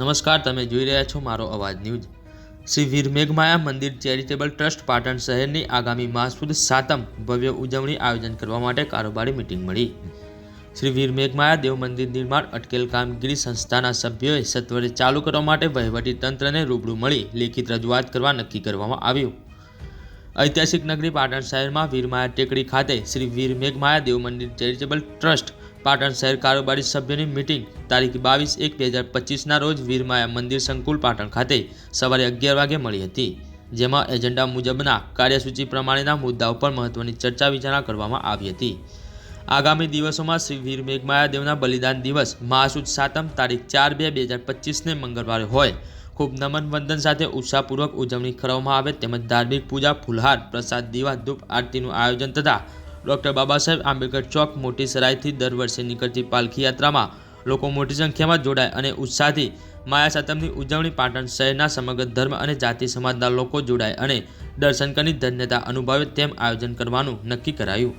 નમસ્કાર, તમે જોઈ રહ્યા છો મારો અવાજ ન્યૂઝ. શ્રી વીર મેઘમાયા મંદિર ચેરિટેબલ ટ્રસ્ટ પાટણ શહેરની આગામી માસુદ સાતમ ભવ્ય ઉજવણી આયોજન કરવા માટે કારોબારી મિટિંગ મળી. શ્રી વીર મેઘમાયા દેવ મંદિર નિર્માણ અટકેલ કામગીરી સંસ્થાના સભ્યોએ સત્વરે ચાલુ કરવા માટે વહીવટી તંત્રને રૂબરૂ મળી લેખિત રજૂઆત કરવા નક્કી કરવામાં આવ્યું. ઐતિહાસિક નગરી પાટણ શહેરમાં વીરમાયા ટેકડી ખાતે શ્રી વીર મેઘમાયા દેવ મંદિર ચેરિટેબલ ટ્રસ્ટ પાટણ શહેર કારોબારી સભ્યોની મિટિંગ તારીખ બાવીસ એક બે હજાર પચીસના રોજ વીરમાયા મંદિર સંકુલ પાટણ ખાતે સવારે અગિયાર વાગે મળી હતી. જેમાં એજન્ડા મુજબના કાર્યસૂચિ પ્રમાણેના મુદ્દાઓ પર મહત્વની ચર્ચા વિચારણા કરવામાં આવી હતી. આગામી દિવસોમાં શ્રી વીર મેઘમાયા બલિદાન દિવસ મહાસુદ સાતમ તારીખ ચાર બે બે હજાર પચીસને મંગળવારે હોય. ખૂબ નમન વંદન સાથે ઉત્સાહપૂર્વક ઉજવણી કરવામાં આવે તેમજ ધાર્મિક પૂજા, ફુલહાર, પ્રસાદ, દીવા, ધૂપ આરતીનું આયોજન તથા ડૉક્ટર બાબા સાહેબ આંબેડકર ચોક મોટી સરાયથી દર વર્ષે નીકળતી પાલખી યાત્રામાં લોકો મોટી સંખ્યામાં જોડાય અને ઉત્સાહથી માયા સાતમની ઉજવણી પાટણ શહેરના સમગ્ર ધર્મ અને જાતિ સમાજના લોકો જોડાય અને દર્શન કરી ધન્યતા અનુભવે તેમ આયોજન કરવાનું નક્કી કરાયું.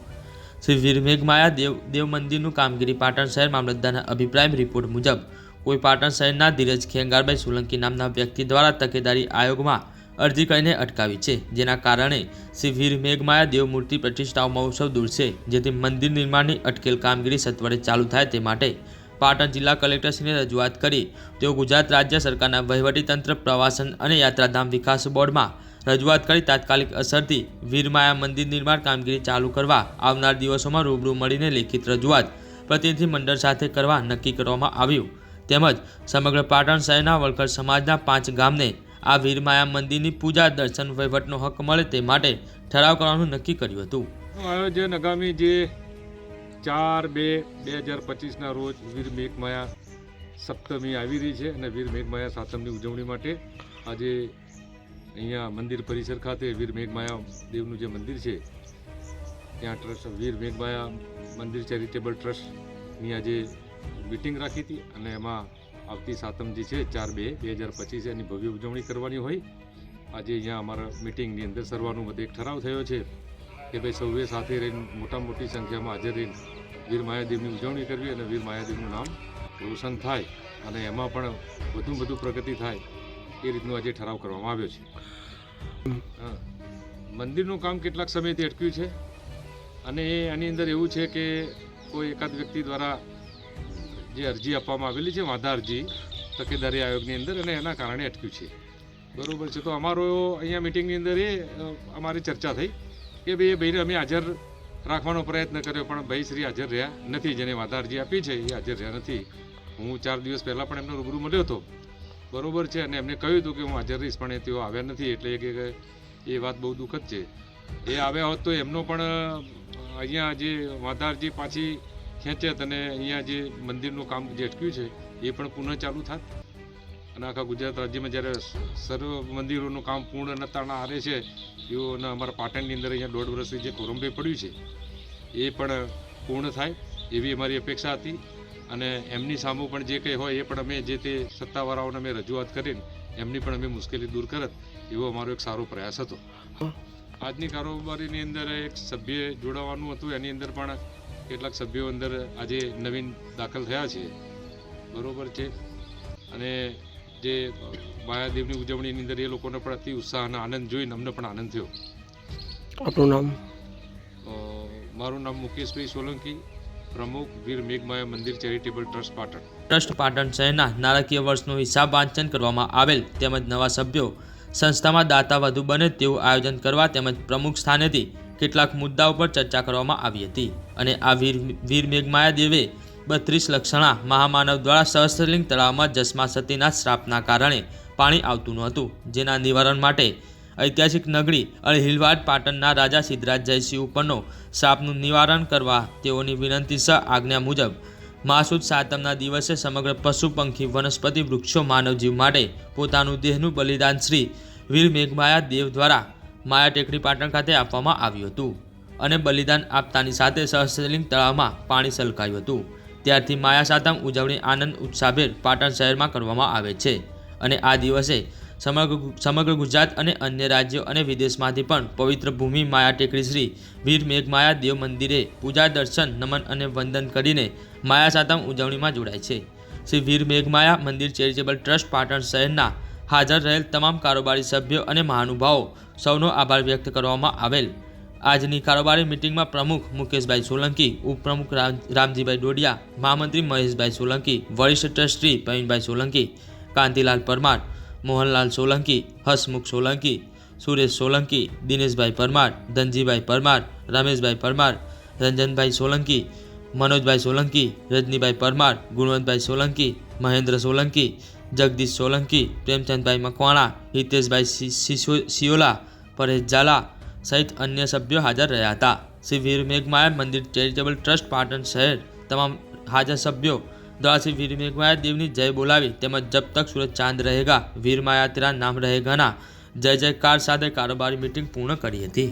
શ્રી વીરમેઘ માયા દેવ દેવ મંદિરનું કામગીરી પાટણ શહેર મામલતદારના અભિપ્રાય રિપોર્ટ મુજબ, કોઈ પાટણ શહેરના ધીરજ ખેંગારભાઈ સોલંકી નામના વ્યક્તિ દ્વારા તકેદારી આયોગમાં અરજી કરીને અટકાવી છે, જેના કારણે શ્રી વીર મેઘમાયા દેવમૂર્તિ પ્રતિષ્ઠાઓ મહોત્સવ દૂરશે જેથી મંદિર નિર્માણની અટકેલ કામગીરી સત્વરે ચાલુ થાય તે માટે પાટણ જિલ્લા કલેક્ટરશ્રીને રજૂઆત કરી, તેઓ ગુજરાત રાજ્ય સરકારના વહીવટીતંત્ર પ્રવાસન અને યાત્રાધામ વિકાસ બોર્ડમાં રજૂઆત કરી તાત્કાલિક અસરથી વીરમાયા મંદિર નિર્માણ કામગીરી ચાલુ કરવા આવનાર દિવસોમાં રૂબરૂ મળીને લેખિત રજૂઆત પ્રતિનિધિ મંડળ સાથે કરવા નક્કી કરવામાં આવ્યું. તેમજ સમગ્ર પાટણ શહેરના વળકર સમાજના પાંચ ગામને આ વીરમાયા મંદિરની પૂજા, દર્શન વહીવટનો હક મળે તે માટે ઠરાવ કરવાનું નક્કી કર્યું હતું. આયોજન આગામી જે ચાર બે બે હજાર પચીસના રોજ વીર મેઘમાયા સપ્તમી આવી રહી છે અને વીર મેઘમાયા સાતમની ઉજવણી માટે આજે અહીંયા મંદિર પરિસર ખાતે વીર મેઘમાયા દેવનું જે મંદિર છે, ત્યાં ટ્રસ્ટ, વીર મેઘમાયા મંદિર ચેરિટેબલ ટ્રસ્ટની આજે મિટિંગ રાખી હતી અને એમાં આવતી સાતમ જે છે, ચાર બે બે હજાર પચીસ એની ભવ્ય ઉજવણી કરવાની હોય. આજે અહીંયા અમારા મિટિંગની અંદર સર્વાનુમતે એક ઠરાવ થયો છે કે ભાઈ સૌએ સાથે રહીને મોટા મોટી સંખ્યામાં હાજર રહીને વીર માયાદેવની ઉજવણી કરવી અને વીર માયાદેવનું નામ રોશન થાય અને એમાં પણ વધુ વધુ પ્રગતિ થાય એ રીતનો આજે ઠરાવ કરવામાં આવ્યો છે. મંદિરનું કામ કેટલાક સમયથી અટક્યું છે અને એની અંદર એવું છે કે કોઈ એકાદ વ્યક્તિ દ્વારા જે અરજી આપવામાં આવેલી છે, વાંધા અરજી તકેદારી આયોગની અંદર અને એના કારણે અટક્યું છે. બરોબર છે, તો અમારો અહીંયા મિટિંગની અંદર એ અમારી ચર્ચા થઈ કે ભાઈ એ ભાઈને અમે હાજર રાખવાનો પ્રયત્ન કર્યો, પણ ભાઈ શ્રી હાજર રહ્યા નથી, જેને વાંધા અરજી આપી છે, એ હાજર રહ્યા નથી. હું ચાર દિવસ પહેલાં પણ એમનો રૂબરૂ મળ્યો હતો. બરોબર છે, અને એમને કહ્યું હતું કે હું હાજર રહીશ, પણ તેઓ આવ્યા નથી, એટલે કે એ વાત બહુ દુઃખદ છે. એ આવ્યા હોત તો એમનો પણ અહીંયા જે વાંધા અરજી પાછી ખેંચત અને અહીંયા જે મંદિરનું કામ જે અટક્યું છે એ પણ પુનઃ ચાલુ થાત? અને આખા ગુજરાત રાજ્યમાં જ્યારે સર્વ મંદિરોનું કામ પૂર્ણ નતાણા હારે છે એવું અમારા પાટણની અંદર અહીંયા દોઢ વર્ષથી જે કોરંબે પડ્યું છે એ પણ પૂર્ણ થાય એવી અમારી અપેક્ષા હતી. અને એમની સામું પણ જે કંઈ હોય એ પણ અમે જે તે સત્તાવાળાઓને અમે રજૂઆત કરીને એમની પણ અમે મુશ્કેલી દૂર કરત એવો અમારો એક સારો પ્રયાસ હતો. આજની કારોબારીની અંદર એક સભ્ય જોડાવાનું હતું એની અંદર પણ કેટલાક સભ્યો અંદર આજે નવીન દાખલ થયા છે. બરોબર છે. અને જે માયાદેવની ઉજવણીની અંદર એ લોકોને પણ અતિ ઉત્સાહ અને આનંદ જોઈને અમને પણ આનંદ થયો. આપણું નામ? મારું નામ મુકેશભાઈ સોલંકી પ્રમુખ વીર મેઘમાયા મંદિર charitable trust Patan. Trust Patan શહેરના નાણાકીય વર્ષનું હિસાબ વાંચન કરવામાં આવેલ તેમજ નવા સભ્યો સંસ્થામાં દાતા વધુ બને તેવું આયોજન કરવા તેમજ પ્રમુખ સ્થાનેથી કેટલાક મુદ્દાઓ પર ચર્ચા કરવામાં આવી હતી. અને આ વીર વીર મેઘમાયાદેવે બત્રીસ લક્ષણા મહામાનવ દ્વારા સહસ્ત્રલિંગ તળાવમાં જસ્મા સતીના શ્રાપના કારણે પાણી આવતું નહોતું જેના નિવારણ માટે ઐતિહાસિક નગરી અળહિલવાડ પાટણના રાજા સિદ્ધરાજ જયસિંહ ઉપરનો શ્રાપનું નિવારણ કરવા તેઓની વિનંતી સહ આજ્ઞા મુજબ માસુદ સાતમના દિવસે સમગ્ર પશુ પંખી વનસ્પતિ વૃક્ષો માનવજીવ માટે પોતાનું દેહનું બલિદાન શ્રી વીર મેઘમાયા દેવ દ્વારા માયા ટેકડી પાટણ ખાતે આપવામાં આવ્યું હતું. અને બલિદાન આપતાની સાથે સહસ્ત્રલિંગ તળાવમાં પાણી સલકાયું હતું. ત્યારથી માયા સાતમ ઉજવણી આનંદ ઉત્સાહભેર પાટણ શહેરમાં કરવામાં આવે છે અને આ દિવસે સમગ્ર સમગ્ર ગુજરાત અને અન્ય રાજ્યો અને વિદેશમાંથી પણ પવિત્ર ભૂમિ માયા ટેકરી શ્રી વીર મેઘમાયા દેવ મંદિરે પૂજા દર્શન, નમન અને વંદન કરીને માયા સાતમ ઉજવણીમાં જોડાય છે. શ્રી વીર મેઘમાયા મંદિર ચેરિટેબલ ટ્રસ્ટ પાટણ શહેરના હાજર રહેલ તમામ કારોબારી સભ્યો અને મહાનુભાવો સૌનો આભાર વ્યક્ત કરવામાં આવેલ. આજની કારોબારી મિટિંગમાં પ્રમુખ મુકેશભાઈ સોલંકી, ઉપપ્રમુખ રામ- રામજીભાઈ ડોડિયા, મહામંત્રી મહેશભાઈ સોલંકી, વરિષ્ઠ ટ્રસ્ટી પ્રવીણભાઈ સોલંકી, કાંતિલાલ પરમાર, મોહનલાલ સોલંકી, હસમુખ સોલંકી, સુરેશ સોલંકી, દિનેશભાઈ પરમાર, ધનજીભાઈ પરમાર, રમેશભાઈ પરમાર, રંજનભાઈ સોલંકી, મનોજભાઈ સોલંકી, રજનીભાઈ પરમાર, ગુણવંતભાઈ સોલંકી, મહેન્દ્ર સોલંકી, જગદીશ સોલંકી, પ્રેમચંદભાઈ મકવાણા, હિતેશભાઈ સિયોલા પરેશ ઝાલા સહિત અન્ય સભ્યો હાજર રહ્યા હતા. શ્રી વીર મેઘમાયા મંદિર ચેરિટેબલ ટ્રસ્ટ પાટણ શહેર તમામ હાજર સભ્યો દ્વારા શ્રી વીર મેઘમાયા દેવની જય બોલાવી તેમજ જબ તક સૂરજ ચાંદ રહેગા. વીર માયા તેરા નામ રહેગાના જય જયકાર સાથે કારોબારી મિટિંગ પૂર્ણ કરી હતી.